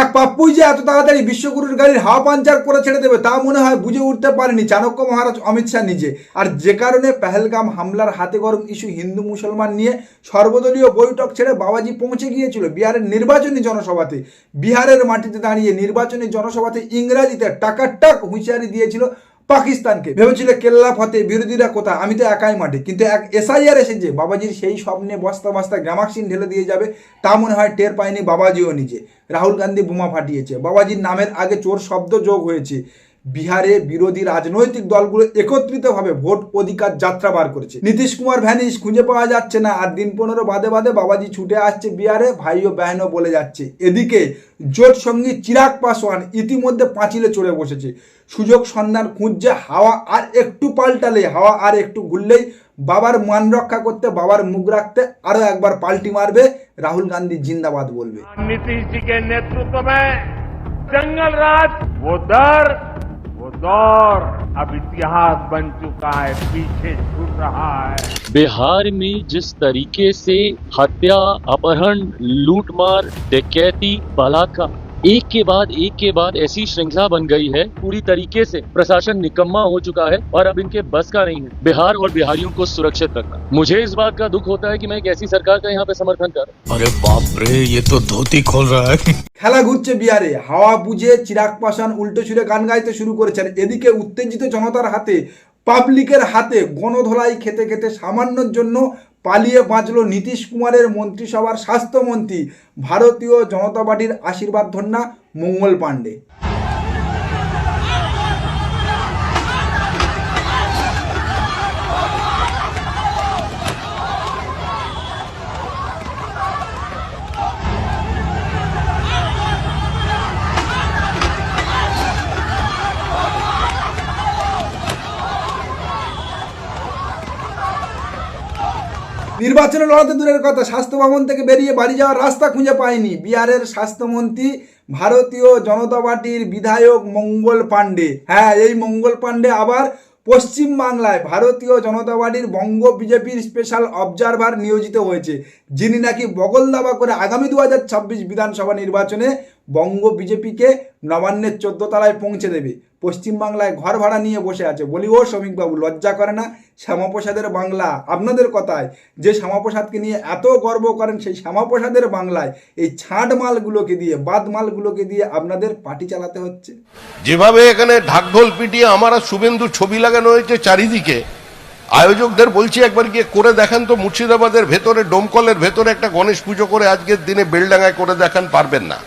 এক পাপ্পুই যে এত তাড়াতাড়ি বিশ্বগুরুর গাড়ির হাওয়া পাঞ্চার করে ছেড়ে দেবে, তা মনে হয় বুঝে উঠতে পারেনি চাণক্য মহারাজ অমিত শাহ নিজে। আর যে কারণে পেহেলগাম হামলার হাতে গরম ইস্যু হিন্দু মুসলমান নিয়ে সর্বদলীয় বৈঠক ছেড়ে বাবাজি পৌঁছে গিয়েছিল বিহারের নির্বাচনী জনসভাতে। বিহারের মাটিতে দাঁড়িয়ে নির্বাচনী জনসভাতে ইংরাজিতে টাকাটাক হুঁশিয়ারি দিয়েছিল পাকিস্তানকে। ভেবেছিল কেল্লা, ফতে, বিরোধীরা কোথায়? আমি তো একাই মাঠে কিন্তু এক এসআইআর এসে যে বাবাজির সেই স্বপ্নে বস্তা বস্তা গ্রামাক্সিন ঢেলে দিয়ে যাবে, তা মনে হয় টের পায়নি বাবাজিও নিজে। রাহুল গান্ধী বোমা ফাটিয়েছে। বাবাজির নামের আগে চোর শব্দ যোগ হয়েছে। বিহারে বিরোধী রাজনৈতিক দলগুলো একত্রিতভাবে ভোট অধিকার যাত্রা বার করেছে। নীতিশ কুমার ভ্যানিস খুঁজে পাওয়া যাচ্ছে না আর দিন পনেরো বাদে বাদে বাবাজি ছুটে আসছে বিহারে ভাইও বেহনও বলে যাচ্ছে। এদিকে জোট সঙ্গী চিরাগ পাসওয়ান ইতিমধ্যে পাঁচিলে চড়ে বসেছে। সুযোগ সন্ধান খুঁজছে হাওয়া আর একটু পাল্টালে, হাওয়া আর একটু ঘুরলেই বাবার মান রক্ষা করতে, বাবার মুখ রাখতে আরও একবার পাল্টি মারবে, রাহুল গান্ধী জিন্দাবাদ বলবে। নীতিশ জি কে নেতৃত্ব জঙ্গল রাজ दर अब इतिहास बन चुका है, पीछे छूट रहा है। बिहार में जिस तरीके से हत्या, अपहरण, लूटमार, डकैती, बलात्कार एक के बाद एक के बाद ऐसी श्रृंखला बन गई है पूरी तरीके से प्रशासन निकम्मा हो चुका है और अब इनके बस का नहीं है बिहार और बिहारियों को सुरक्षित रखना मुझे इस बात का दुख होता है कि मैं एक ऐसी सरकार का यहाँ पे समर्थन कर रहा हूं। अरे बाप रे ये तो धोती खोल रहा है খেলা ঘুরছে বিহারে হাওয়া বুঝে চিরাগ পাশান উল্টো ছুড়ে গান গাইতে শুরু করেছেন এদিকে উত্তেজিত জনতার হাতে পাবলিকের হাতে গণধোলাই খেতে খেতে সামান্যর জন্য পালিয়ে বাঁচল নীতিশ কুমারের মন্ত্রিসভার স্বাস্থ্যমন্ত্রী ভারতীয় জনতা পার্টির আশীর্বাদ ধন্যা মঙ্গল পাণ্ডে। নির্বাচনে লড়াতে দূরের কথা, স্বাস্থ্য ভবন থেকে বেরিয়ে বাড়ি যাওয়ার রাস্তা খুঁজে পায়নি বিহারের স্বাস্থ্যমন্ত্রী, ভারতীয় জনতা পার্টির বিধায়ক মঙ্গল পাণ্ডে। হ্যাঁ এই মঙ্গল পাণ্ডে আবার পশ্চিম বাংলায় ভারতীয় জনতা পার্টির বঙ্গ বিজেপির স্পেশাল অবজারভার নিয়োজিত হয়েছে। যিনি নাকি বগল দাবা করে আগামী দু হাজার ছাব্বিশ বিধানসভা নির্বাচনে বঙ্গ বিজেপিকে নবান্নের চোদ্দ তলায় পৌঁছে দেবে। পশ্চিমবাংলায় ঘর ভাড়া নিয়ে বসে আছে। বলি, ও শ্রমিকবাবু, লজ্জা করে না? শ্যামাপ্রসাদের বাংলা। আপনাদের কথায়, যে শ্যামাপ্রসাদকে নিয়ে এত গর্ব করেন সেই শ্যামাপ্রসাদের বাংলায়, এই ছাঁট মালগুলোকে দিয়ে বাদ মালগুলোকে দিয়ে আপনাদের পার্টি চালাতে হচ্ছে। যেভাবে এখানে ঢাকঢোল পিটিয়ে আমার শুভেন্দু ছবি লাগানো হয়েছে চারিদিকে, আয়োজকদের বলছি একবার গিয়ে করে দেখান তো, মুর্শিদাবাদের ভেতরে, ডোমকলের ভেতরে একটা গণেশ পুজো করে আজকের দিনে বেলডাঙ্গায় করে দেখান পারবেন না।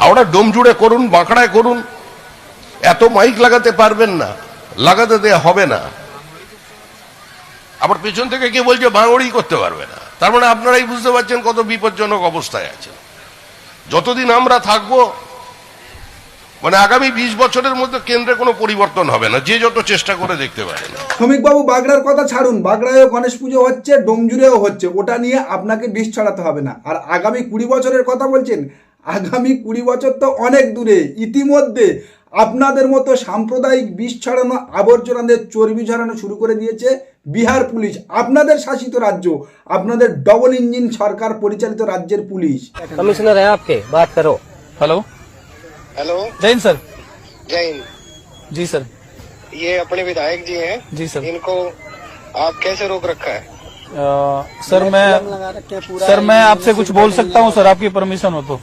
হাওড়া ডোম জুড়ে করুন, বাঁকড়ায় করুন এত মাইক লাগাতে পারবেন না, লাগাতে দেয়া হবে না। আবার পেছন থেকে কে বলছে ভাঙড়ি করতে পারবে না। তার মানে আপনারাই বুঝতে পারছেন কত বিপজ্জনক অবস্থায় আছে যতদিন আমরা থাকব মানে আগামী বিশ বছরের মধ্যে কেন্দ্রে কোনো পরিবর্তন হবে না, যে যত চেষ্টা করে দেখতে পারেন। শ্রমিকবাবু বাগড়ার কথা ছাড়ুন। বাগড়ায়ও গণেশ পুজো হচ্ছে, ডোমজুড়েও হচ্ছে। ওটা নিয়ে আপনাকে বিষ ছড়াতে হবে না। আর আগামী কুড়ি বছরের কথা বলছেন, আগামী কুড়ি বছর তো অনেক দূরে, ইতিমধ্যে আপনাদের মতো সাম্প্রদায়িক বিষ ছড়ানো আবর্জনাদের চর্বি ঝরানো শুরু করে দিয়েছে বিহার পুলিশ আপনাদের শাসিত রাজ্য আপনাদের ডবল ইঞ্জিন সরকার পরিচালিত রাজ্যের পুলিশ कमिश्नर है आपके बात करो हेलो हेलो जय हिंद सर जय हिंद जी सर ये अपने विधायक जी हैं जी सर इनको आप कैसे रोक रखा है अ, सर मैं सर मैं आपसे कुछ बोल सकता हूँ सर आपकी परमिशन हो तो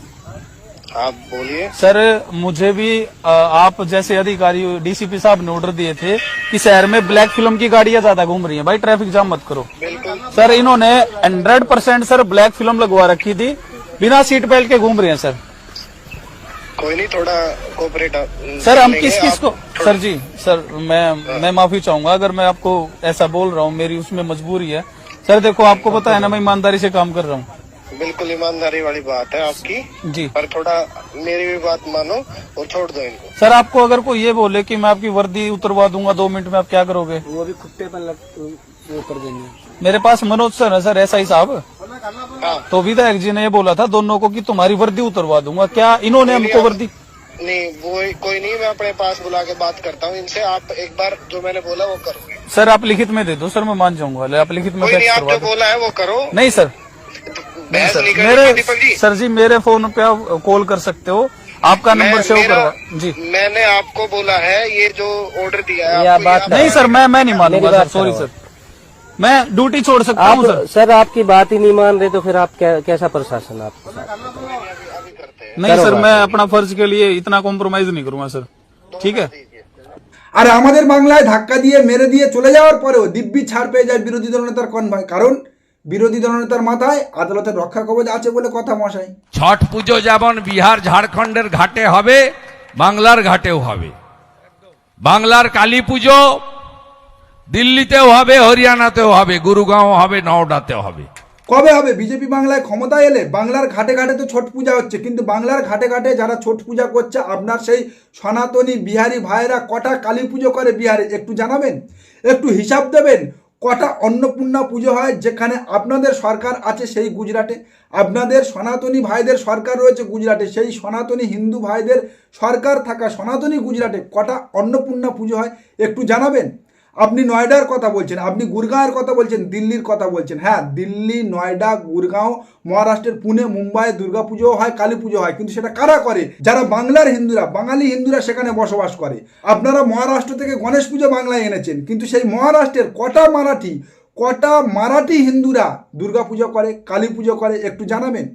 आप बोलिए। सर मुझे भी आप जैसे अधिकारी डीसीपी साहब ने ऑर्डर दिए थे कि शहर में ब्लैक फ़िल्म की गाड़ियाँ ज़्यादा घूम रही हैं। भाई ट्रैफ़िक जाम मत करो। सर इन्होंने hundred percent sir black film लगवा रखी थी। बिना सीट बेल्ट के घूम रही हैं सर। कोई नहीं थोड़ा कोऑपरेट सर हम किस किस को सर जी सर मैं मैं माफ़ी चाहूँगा। अगर मैं आपको ऐसा बोल रहा हूँ मेरी उसमें मजबूरी है। सर देखो आपको पता है ना मैं ईमानदारी से काम कर रहा हूँ। बिल्कुल ईमानदारी वाली बात है आपकी। जी। पर थोड़ा मेरी भी बात मानो और छोड़ दो इनको। सर आपको अगर कोई ये बोले कि मैं आपकी वर्दी उतरवा दूँगा दो मिनट में आप क्या करोगे? वो भी खुट्टे पर लग वो कर देंगे। मेरे पास मनोज सर है सर ऐसा ही साहब। हाँ। तो विधायक जी ने ये बोला था दोनों को कि तुम्हारी वर्दी उतरवा दूँगा। क्या इन्होंने हमको वर्दी? नहीं वो कोई नहीं मैं अपने पास बुला के बात करता हूँ। इनसे आप एक बार जो मैंने बोला वो करो। सर आप लिखित में दे दो। सर मैं मान जाऊँगा। आप लिखित में कोई नहीं आप जो बोला है वो करो। नहीं सर बहस सर नहीं करनी मेरे दीपक जी सर जी मेरे फोन पे आप कॉल कर सकते हो आपका मैं- नंबर सेव मेरा- करवा जी मैंने आपको बोला है ये जो ऑर्डर दिया है ये आप आपको बात आप- नहीं सर मैं मैं नहीं मेरी मानूंगा बात सर सॉरी करो। सर मैं ड्यूटी छोड़ सकता हूँ आप सर सर आपकी बात ही नहीं मान रहे तो फिर आप क्या, कैसा प्रशासन आपके साथ अभी करते हैं नहीं करो सर बात। मैं अपना फर्ज के लिए इतना कॉम्प्रोमाइज नहीं करूंगा सर ठीक है আর আমাদের বাংলায় ধাক্কা দিয়ে মেরে দিয়ে চলে যাওয়ার পরেও দিব্যি ছাড় পেয়ে যায় বিরোধী দলনেতার কনভয় কারণ বিরোধী দলনেতার মাথায় আদালতের রক্ষা কবচ আছে বলে কথা মশাই। ছট পুজো যেমন বিহার ঝাড়খণ্ডের ঘাটে হবে বাংলার ঘাটেও হবে। বাংলার কালী পুজো দিল্লিতেও হবে হরিয়ানাতেও হবে গুরুগাঁও হবে নওডাতেও হবে। কবে হবে? বিজেপি বাংলায় ক্ষমতায় এলে বাংলার ঘাটে ঘাটে তো ছট পূজা হচ্ছে কিন্তু বাংলার ঘাটে ঘাটে যারা ছট পূজা করছে আপনার সেই সনাতনী বিহারি ভাইয়েরা কটা কালী পুজো করে বিহারে একটু জানাবেন? একটু হিসাব দেবেন? কটা অন্নপূর্ণা পুজো হয় যেখানে আপনাদের সরকার আছে সেই গুজরাটে, আপনাদের সনাতনী ভাইদের সরকার রয়েছে গুজরাটে, সেই সনাতনী হিন্দু ভাইদের সরকার থাকা সনাতনী গুজরাটে কটা অন্নপূর্ণা পুজো হয় একটু জানাবেন? আপনি নয়ডার কথা বলছেন, আপনি গুরগাঁওয়ের কথা বলছেন, দিল্লির কথা বলছেন। হ্যাঁ দিল্লি, নয়ডা, গুরগাঁও, মহারাষ্ট্রের পুনে, মুম্বাই দুর্গাপুজো হয় কালী পুজো হয়, কিন্তু সেটা কারা করে? যারা বাংলার হিন্দুরা, বাঙালি হিন্দুরা সেখানে বসবাস করে। আপনারা মহারাষ্ট্র থেকে গণেশ পুজো বাংলায় এনেছেন, কিন্তু সেই মহারাষ্ট্রের কটা মারাঠি কটা মারাঠি হিন্দুরা দুর্গাপুজো করে কালী পুজো করে, একটু জানাবেন?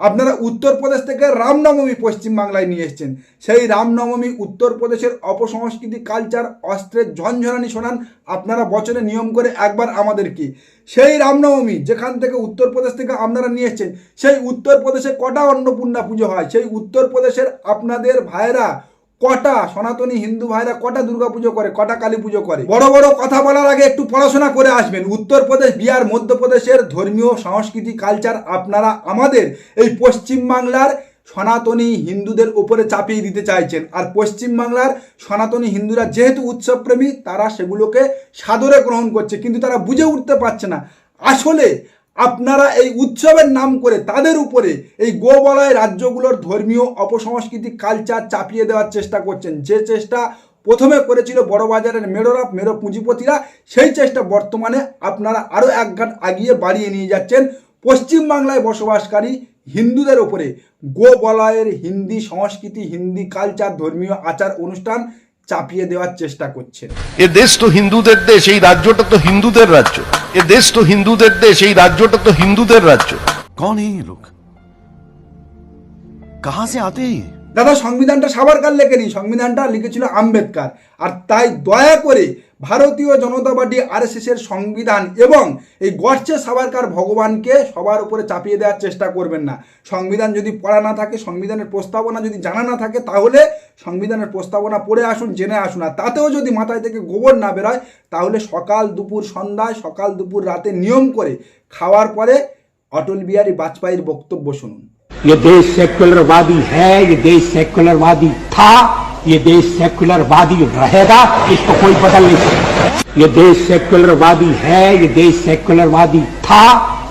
আপনারা উত্তরপ্রদেশ থেকে রামনবমী পশ্চিমবাংলায় নিয়ে এসছেন। সেই রামনবমী উত্তরপ্রদেশের অপসংস্কৃতি, কালচার, অস্ত্রের ঝনঝনানি শোনান আপনারা বছরে নিয়ম করে একবার আমাদেরকে। সেই রামনবমী যেখান থেকে উত্তরপ্রদেশ থেকে আপনারা নিয়ে এসছেন, সেই উত্তরপ্রদেশে কটা অন্নপূর্ণা পুজো হয়? সেই উত্তরপ্রদেশের আপনাদের ভাইয়েরা কটা সনাতনী হিন্দু ভাইরা কটা দুর্গা পুজো করে, কটা কালী পুজো করে? বড় বড় কথা বলার আগে একটু পড়াশোনা করে আসবেন। উত্তরপ্রদেশ, বিহার, মধ্যপ্রদেশের ধর্মীয়, সংস্কৃতি কালচার আপনারা আমাদের এই পশ্চিমবাংলার সনাতনী হিন্দুদের উপরে চাপিয়ে দিতে চাইছেন। আর পশ্চিমবাংলার সনাতনী হিন্দুরা যেহেতু উৎসবপ্রেমী, তারা সেগুলোকে সাদরে গ্রহণ করছে, কিন্তু তারা বুঝে উঠতে পারছে না। আসলে আপনারা এই উৎসবের নাম করে তাদের উপরে এই গোবলয় রাজ্যগুলোর ধর্মীয় অপসংস্কৃতি কালচার চাপিয়ে দেওয়ার চেষ্টা করছেন। যে চেষ্টা প্রথমে করেছিল বড়বাজারের মেরোরা মেরো পুঁজিপতিরা, সেই চেষ্টা বর্তমানে আপনারা আরও এক ঘাট আগিয়ে বাড়িয়ে নিয়ে যাচ্ছেন। পশ্চিমবাংলায় বসবাসকারী হিন্দুদের ওপরে গোবলয়ের হিন্দি সংস্কৃতি, হিন্দি কালচার ধর্মীয় আচার অনুষ্ঠান চাপিয়ে দেওয়ার চেষ্টা করছে এ দেশ তো হিন্দুদের দেশ এই রাজ্যটা তো হিন্দুদের রাজ্য। এ দেশ তো হিন্দুদের দেশ এই রাজ্যটা তো হিন্দুদের রাজ্য। কন এই লোক কাহা সে আতে দাদা, সংবিধানটা সাবারকার লেখেনি? সংবিধানটা লিখেছিল আম্বেদকার। আর তাই দয়া করে ভারতীয় জনতা পার্টি এর সংবিধান এবং এই গডসে সাবারকার ভগবানকে সবার উপরে চাপিয়ে দেওয়ার চেষ্টা করবেন না। সংবিধান যদি পড়া না থাকে, সংবিধানের প্রস্তাবনা যদি জানা না থাকে, তাহলে সংবিধানের প্রস্তাবনা পড়ে আসুন, জেনে আসুন। আর তাতেও যদি মাথায় থেকে গোবর না বেরোয়, তাহলে সকাল দুপুর সন্ধ্যায়, সকাল দুপুর রাতে নিয়ম করে খাওয়ার পরে অটল বিহারী বাজপেয়ীর বক্তব্য শুনুন। ये देश सेक्युलरवादी है, ये देश सेक्युलरवादी था, ये देश सेक्युलरवादी रहेगा, इसको कोई बदल नहीं सकता। ये देश सेक्युलरवादी है, ये देश सेक्युलरवादी था,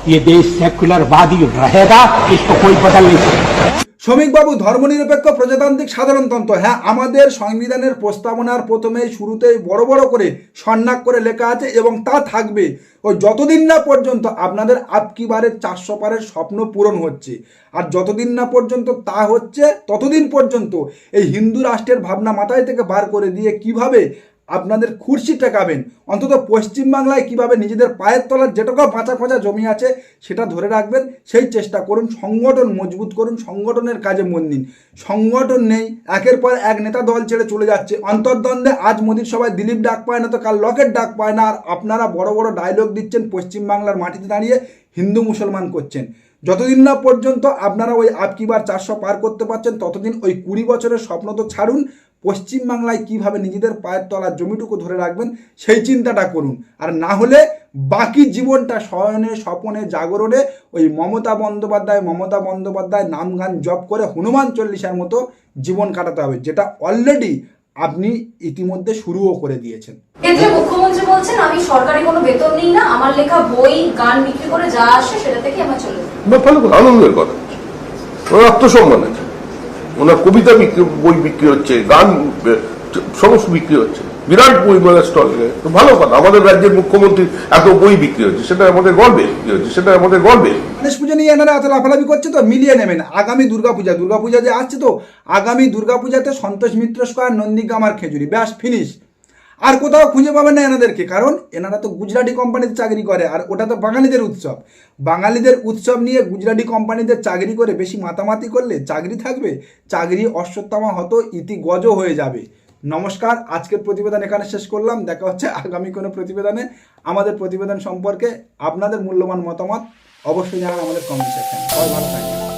ये देश सेक्युलरवादी रहेगा, इसको कोई बदल नहीं सकता। শ্রমিকবাবু, ধর্মনিরপেক্ষ প্রজাতান্ত্রিক সাধারণতন্ত্র হ্যাঁ আমাদের সংবিধানের প্রস্তাবনার প্রথমেই শুরুতেই বড় বড় করে সন্ন্যাক করে লেখা আছে এবং তা থাকবে। ও যতদিন না পর্যন্ত আপনাদের আপকি বারের চারশো পারের স্বপ্ন পূরণ হচ্ছে। আর যতদিন না পর্যন্ত তা হচ্ছে, ততদিন পর্যন্ত এই হিন্দু রাষ্ট্রের ভাবনা মাথায় থেকে বার করে দিয়ে কীভাবে আপনাদের খুরশি টেকাবেন অন্তত পশ্চিমবাংলায় কীভাবে নিজেদের পায়ের তলার যেটুকু বাঁচা খোঁজা জমি আছে, সেটা ধরে রাখবেন। সেই চেষ্টা করুন, সংগঠন মজবুত করুন, সংগঠনের কাজে মন দিন। সংগঠন নেই, একের পর এক নেতা দল ছেড়ে চলে যাচ্ছে। অন্তর্দ্বন্দ্বে আজ মোদীর সভায় দিলীপ ডাক পায় না তো কাল লকেট ডাক পায় না, আর আপনারা বড় বড় ডায়লগ দিচ্ছেন পশ্চিমবাংলার মাটিতে দাঁড়িয়ে হিন্দু মুসলমান করছেন। যতদিন না পর্যন্ত আপনারা ওই আপকিবার চারশো পার করতে পারছেন, ততদিন ওই কুড়ি বছরের স্বপ্ন তো ছাড়ুন। পশ্চিমবাংলায় কীভাবে নিজেদের পায়ের তলার জমিটুকু ধরে রাখবেন সেই চিন্তাটা করুন। আর না হলে বাকি জীবনটা শয়নে স্বপনে জাগরণে ওই মমতা বন্দ্যোপাধ্যায় মমতা বন্দ্যোপাধ্যায় নাম গান জপ করে হনুমান চল্লিশার মতো জীবন কাটাতে হবে যেটা অলরেডি আপনি ইতিমধ্যে শুরুও করে দিয়েছেন। ক্ষেত্রে মুখ্যমন্ত্রী বলছেন আমি সরকারি কোনো বেতন নিই না আমার লেখা বই গান বিক্রি করে যা আসে সেটা থেকে আমার চলে ভালো আনন্দের কথা। ওনার আত্মসম্মান। আছে ওনার কবিতা বিক্রি, বই বিক্রি হচ্ছে, গান, সমস্ত বিক্রি হচ্ছে। বিরাট বই মেলা স্টল। তো ভালো কথা, আমাদের রাজ্যের মুখ্যমন্ত্রী এত বই বিক্রি হচ্ছে, সেটা আমাদের গর্বে, বিক্রি হচ্ছে, সেটা আমাদের গর্বে। গণেশ পুজো নিয়ে এনারা এত লাফালাফি করছে তো, মিলিয়ে নেবেন। আগামী দুর্গাপূজা দুর্গাপূজা যে আসছে তো, আগামী দুর্গাপূজাতে সন্তোষ মিত্র স্কোয়ার, নন্দীগ্রাম আর খেজুরি, ব্যাস ফিনিশ আর কোথাও খুঁজে পাবেন না এনাদেরকে, কারণ এনারা তো গুজরাটি কোম্পানিতে চাকরি করে, আর ওটা তো বাঙালিদের উৎসব। বাঙালিদের উৎসব নিয়ে গুজরাটি কোম্পানিতে চাকরি করে বেশি মাতামাতি করলে চাকরি থাকবে, চাকরি অশ্বত্থামা হতো, ইতি গজ হয়ে যাবে। নমস্কার, আজকের প্রতিবেদন এখানে শেষ করলাম, দেখা হচ্ছে আগামী কোনো প্রতিবেদনে। আমাদের প্রতিবেদন সম্পর্কে আপনাদের মূল্যবান মতামত অবশ্যই জানান আমাদের কমেন্ট সেকশনে সবাই ভালো থাকবেন।